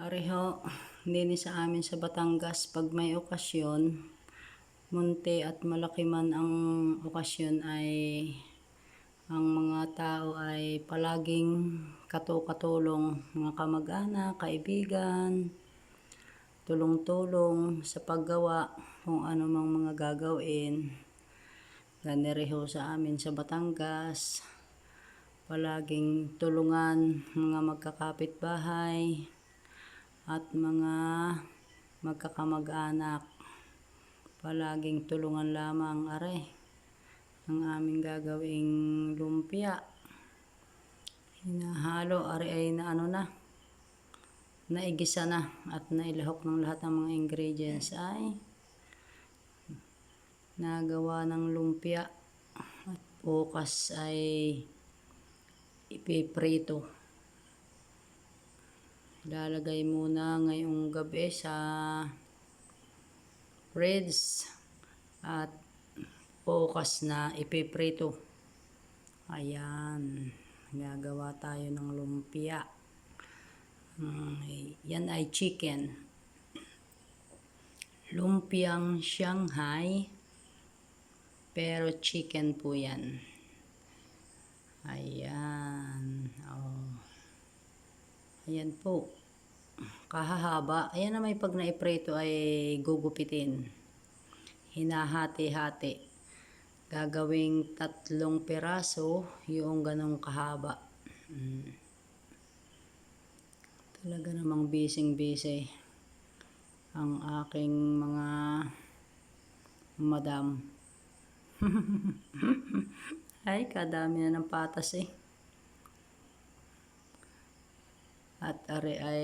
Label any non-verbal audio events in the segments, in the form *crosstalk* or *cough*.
Pareho, din sa amin sa Batangas, pag may okasyon, munti at malaki man ang okasyon ay ang mga tao ay palaging katukatulong, mga kamag-anak, kaibigan, tulong-tulong sa paggawa kung ano mang mga gagawin. Ganireho sa amin sa Batangas, palaging tulungan mga magkakapit bahay at mga magkakamag-anak. Palaging tulungan lamang are ang aming gagawing lumpia. Hinahalo, are ay na ano na, naigisa na at nailahok ng lahat ng mga ingredients ay nagawa ng lumpia at bukas ay ipiprito. Lalagay muna ngayong gabi sa fridge at bukas na ipiprito. Ayan, gagawa tayo ng lumpia. Mm, yan ay chicken. Lumpiang Shanghai. Pero chicken po yan. Ayan. Oh. Ayan po. Kahahaba. Ayan na may pag naipreto ay gugupitin. Hinahati-hati. Gagawing tatlong peraso yung ganong kahaba. Mm. Talaga namang bising-busy ang aking mga madam. *laughs* Ay, kadami na ng patas eh. At are ay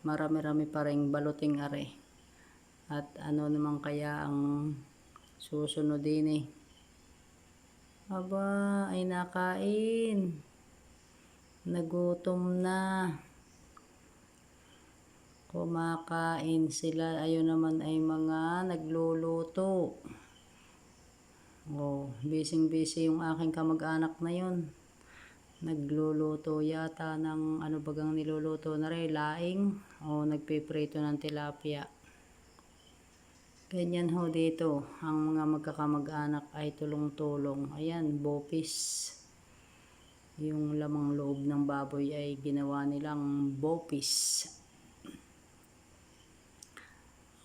marami-rami pa rin baluting are. At ano naman kaya ang susunod din eh. Aba, ay nakain. Nagutom na. Kumakain sila. Ayun naman ay mga nagluluto. Oh, busy-busy yung aking kamag-anak na yun. Nagluluto yata ng ano bagang niluluto na rin, laing o nagpiprito ng tilapia. Ganyan ho dito, ang mga magkakamag-anak ay tulong-tulong. Ayan, bopis. Yung lamang loob ng baboy ay ginawa nilang bopis.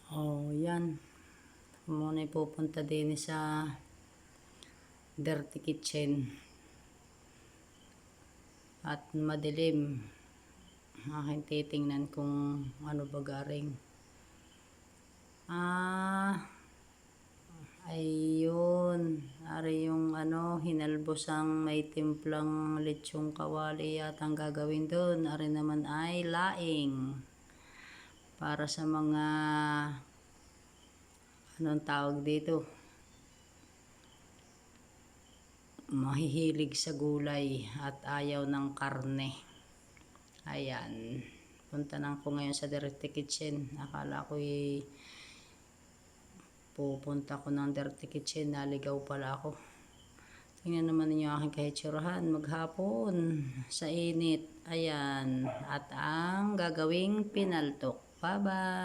Oh, yan. Muna pupunta din sa dirty kitchen at madilim. Aking titingnan kung ano ba garing ah ayun. Ari yung ano hinalbosang may timplang lechong kawali yatang gagawin doon ari naman ay laing. Para sa mga anong tawag dito mahihilig sa gulay at ayaw ng karne. Ayan. Punta na ako ngayon sa Dirty Kitchen. Akala ko eh, pupunta ko ng Dirty Kitchen. Naligaw pala ako. Tingnan naman ninyo aking kahitsurahan. Maghapon sa init. Ayan. At ang gagawing pinaltok. Bye-bye.